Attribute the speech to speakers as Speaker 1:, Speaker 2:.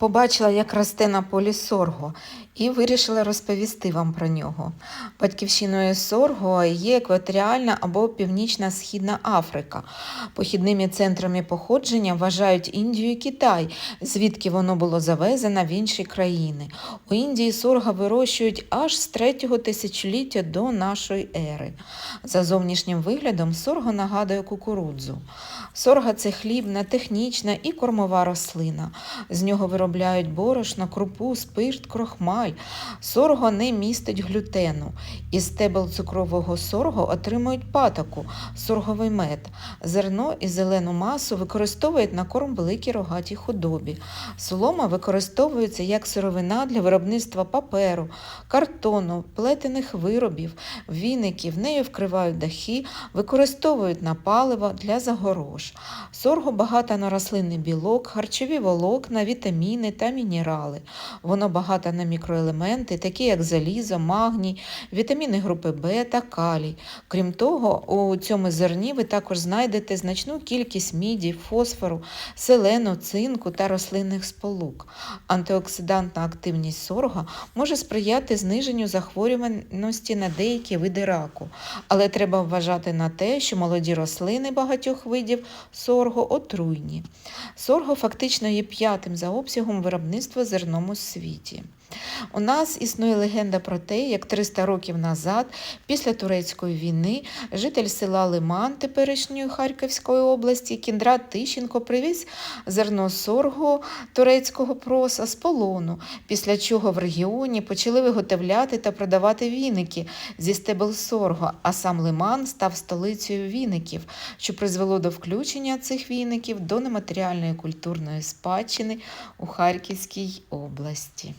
Speaker 1: Побачила, як росте на полі сорго, і вирішила розповісти вам про нього. Батьківщиною сорго є екваторіальна або північна східна Африка. Похідними центрами походження вважають Індію і Китай, звідки воно було завезено в інші країни. У Індії сорго вирощують аж з третього тисячоліття до нашої ери. За зовнішнім виглядом сорго нагадує кукурудзу. Сорга це хлібна, технічна і кормова рослина. З нього виробляють борошно, крупу, спирт, крохмаль. Сорго не містить глютену. Із стебел цукрового сорго отримують патоку, сорговий мед. Зерно і зелену масу використовують на корм великій рогатій худобі. Солома використовується як сировина для виробництва паперу, картону, плетених виробів, віників. Нею вкривають дахи, використовують на паливо для загорож. Сорго багато на рослинний білок, харчові волокна, вітаміни та мінерали. Воно багато на мікроелементи, такі як залізо, магній, вітаміни групи В та калій. Крім того, у цьому зерні ви також знайдете значну кількість міді, фосфору, селену, цинку та рослинних сполук. Антиоксидантна активність сорга може сприяти зниженню захворюваності на деякі види раку, але треба вважати на те, що молоді рослини багатьох видів сорго отруйні. Сорго фактично є п'ятим за обсягом виробництва зерном у світі. У нас існує легенда про те, як 300 років назад, після турецької війни, житель села Лиман теперішньої Харківської області Кіндрат Тищенко привіз зерно сорго турецького проса з полону, після чого в регіоні почали виготовляти та продавати віники зі стебел сорго, а сам Лиман став столицею віників, що призвело до включення цих віників до нематеріальної культурної спадщини у Харківській області.